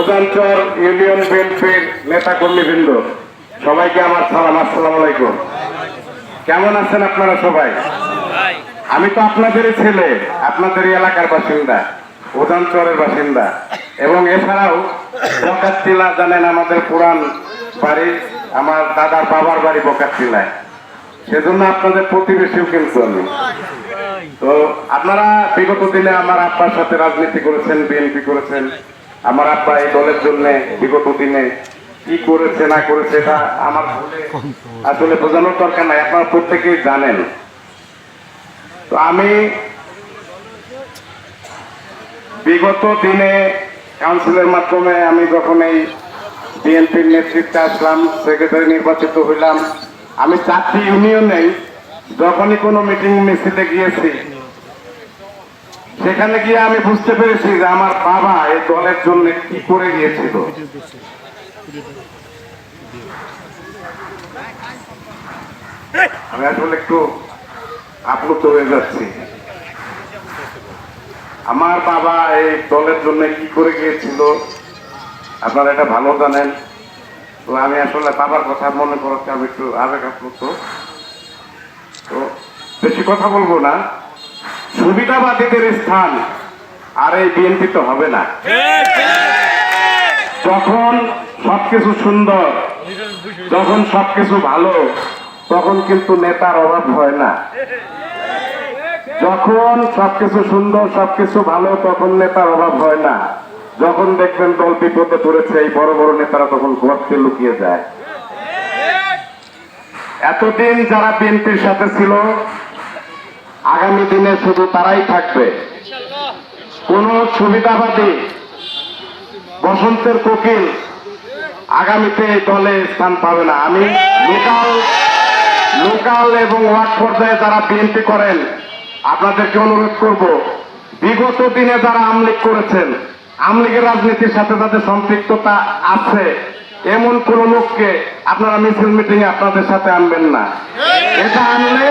উদানচর সবাইকে আমার সালাম আলাইকুম। কেমন আছেন আপনারা সবাই? আমি তো আপনাদেরই ছেলে, আপনাদেরই এলাকার বাসিন্দা উদানচরের বাসিন্দা। এবং এছাড়াও বকাতটিলা জানেন আমাদের পুরান বাড়ি, আমার দাদার বাবার বাড়ি বকাতটিলায় সেজন্য আপনাদের প্রতিবেশীও কিন্তু আমি। তো আপনারা বিগত দিনে আমার আব্বার সাথে রাজনীতি করেছেন, বিএনপি করেছেন। আমার আব্বা এই দলের জন্য বিগত দিনে কি করেছে, না করেছে, এটা আমার আসলে বোঝানোর দরকার নাই, আপনারা প্রত্যেকেই জানেন। তো আমি বিগত দিনে কাউন্সিলের মাধ্যমে আমি যখন এই বিএনপির নেতৃত্বে আসলাম, সেক্রেটারি নির্বাচিত হইলাম, আমি চারটি ইউনিয়নে যখনই কোনো মিটিং মিছিলে গিয়েছি সেখানে গিয়ে আমি বুঝতে পেরেছি যে আমার বাবা এই দলের জন্য কি করে গিয়েছিল। আমি আসলে একটু আপ্লুত হয়ে যাচ্ছি। আমার বাবা এই দলের জন্য কি করে গিয়েছিল, আপনারা এটা ভালো জানেন। তো আমি আসলে বাবার কথা মনে করাতে আমি একটু আবেগ আপ্লুত। তো বেশি কথা বলব না। সুবিধাবাদীদের স্থান আর এই বিএনপি তো হবে না। যখন সবকিছু সুন্দর, যখন সবকিছু ভালো, তখন কিন্তু নেতার অভাব হয় না। যখন সবকিছু সুন্দর, সবকিছু ভালো, তখন নেতার অভাব হয় না। যখন দেখবেন দল বিপদে পড়েছে, এই বড় বড় নেতারা তখন গর্তে লুকিয়ে যায়। এতদিন যারা বিএনপির সাথে ছিল আগামী দিনে শুধু তারাই থাকবে। কোন সুবিধাবাদী বসন্তের কোকিল আগামীতে দলে স্থান পাবে না। আমি লোকাল লোকাল এবং ওয়ার্ড পর্যায়ে যারা বিএনপি করেন, আপনাদেরকে অনুরোধ করব, বিগত দিনে যারা আমলিগ করেছেন আমলিগের রাজনীতির সাথে যাদের সম্পৃক্ততা আছে, এমন কোন লোককে আপনারা মিছিল মিটিং এ আপনাদের সাথে আনবেন না। এটা আনলে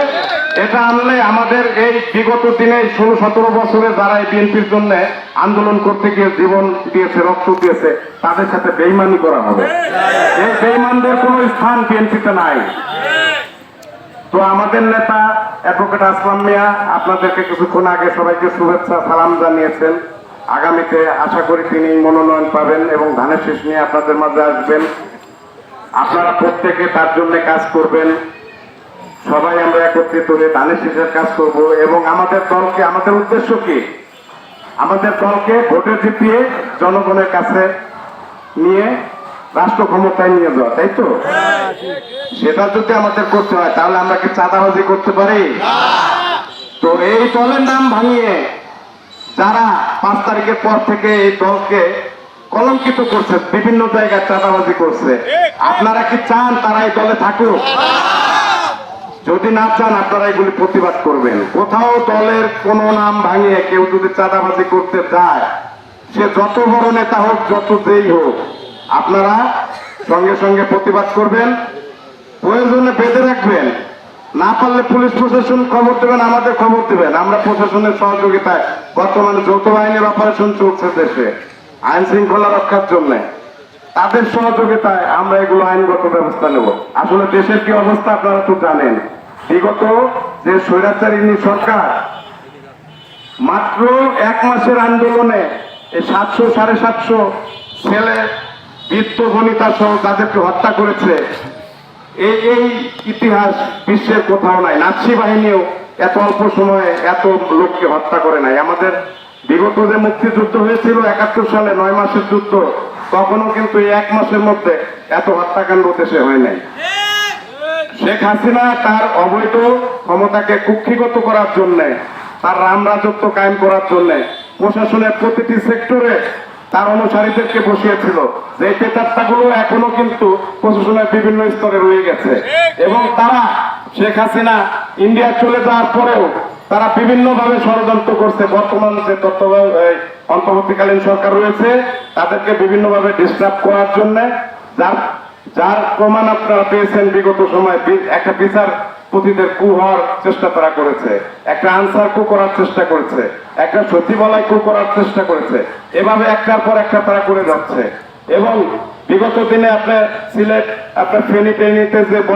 এটা আনলে আমাদের এই বিগত দিনে ষোলো সতেরো বছরে যারা এই বিএনপির জন্য আন্দোলন করতে গিয়ে জীবন দিয়েছে, রক্ত দিয়েছে, তাদের সাথে বেইমানি করা হবে। এই বেইমানদের কোনো স্থান বিএনপিতে নাই। তো আমাদের নেতা অ্যাডভোকেট আসলাম মিয়া, আপনাদেরকে কিছুক্ষণ আগে সবাইকে শুভেচ্ছা, সালাম জানিয়েছেন। আগামীতে আশা করি তিনি মনোনয়ন পাবেন এবং ধানের শেষ নিয়ে আপনাদের মাঝে আসবেন। আপনারা প্রত্যেকে তার জন্য কাজ করবেন। সবাই আমরা একত্রিত হয়ে ধানের শেষের কাজ করব এবং আমাদের দলকে, আমাদের উদ্দেশ্য কি? আমাদের দলকে ভোটে জিতিয়ে জনগণের কাছে নিয়ে রাষ্ট্র ক্ষমতায় নিয়ে যাওয়া, তাই তো? সেটা যদি আমাদের করতে হয়, তাহলে আমরা কি চাঁদাবাজি করতে পারি? তো এই দলের নাম ভাঙিয়ে যারা পাঁচ তারিখের পর থেকে এই দলকে কলঙ্কিত করছে, বিভিন্ন জায়গায় চাঁদাবাজি করছে, আপনারা কি চান তারা এই দলে থাকুক? যদি না চান, আপনারা এগুলি প্রতিবাদ করবেন। কোথাও দলের কোনো নাম ভাঙিয়ে কেউ যদি চাঁদাবাজি করতে চায় সে যত বড় নেতা হোক, যত যেই হোক, আপনারা সঙ্গে সঙ্গে প্রতিবাদ করবেন। প্রয়োজনে বেঁধে রাখবেন। না পারলে পুলিশ প্রশাসন খবর দেবেন, আমাদের খবর দেবেন। আমরা প্রশাসনের সহযোগিতায় বর্তমানে যৌথ বাহিনীর অপারেশন চলছে দেশে, আইন শৃঙ্খলা রক্ষার জন্য। তাদের সহযোগিতায় আমরা এগুলো আইনগত ব্যবস্থা নেব। আসলে দেশের কি অবস্থা আপনারা তো জানেন। বিগত যে স্বৈরাচারিণী সরকার, মাত্র এক মাসের আন্দোলনে এই সাতশো সাড়ে সাতশো ছেলে বৃত্ত গণিতা সহ তাদেরকে হত্যা করেছে। এই এই ইতিহাস বিশ্বের কোথাও নাই। নাৎসি বাহিনীও এত অল্প সময়ে এত লোককে হত্যা করে নাই। আমাদের বিগত যে মুক্তিযুদ্ধ হয়েছিল একাত্তর সালে, নয় মাসের যুদ্ধ, তখনও কিন্তু এই এক মাসের মধ্যে এত হত্যাকাণ্ড দেশে হয় নাই। শেখ হাসিনা তার অবৈধ ক্ষমতাকে কুক্ষিগত করার জন্য, তার রাম রাজত্ব কায়েম করার জন্য প্রশাসনের প্রতিটি সেক্টরে তার অনুসারীদেরকে বসিয়েছিল। যে পেতাত্তাগুলো এখনও কিন্তু প্রশাসনের বিভিন্ন স্তরে রয়ে গেছে। এবং তারা শেখ হাসিনা ইন্ডিয়া চলে যাওয়ার পরেও তারা বিভিন্ন ভাবে ষড়যন্ত্র করছে। বর্তমান যে অন্তর্বর্তীকালীন সরকার রয়েছে, তাদেরকে বিভিন্নভাবে ডিস্টার্ব করার জন্য, যার যার প্রমাণ আপনারা পেয়েছেন বিগত সময় একটা বিচার পতিদের কু হওয়ার চেষ্টা তারা করেছে, একটা আনসার কু করার চেষ্টা করেছে, একটা সচিবালয় কু করার চেষ্টা করেছে, এভাবে একটার পর একটা তারা করে যাচ্ছে। এবং বিগত দিনে আপনার সিলেট, আপনার ফেনী টেনিতে যে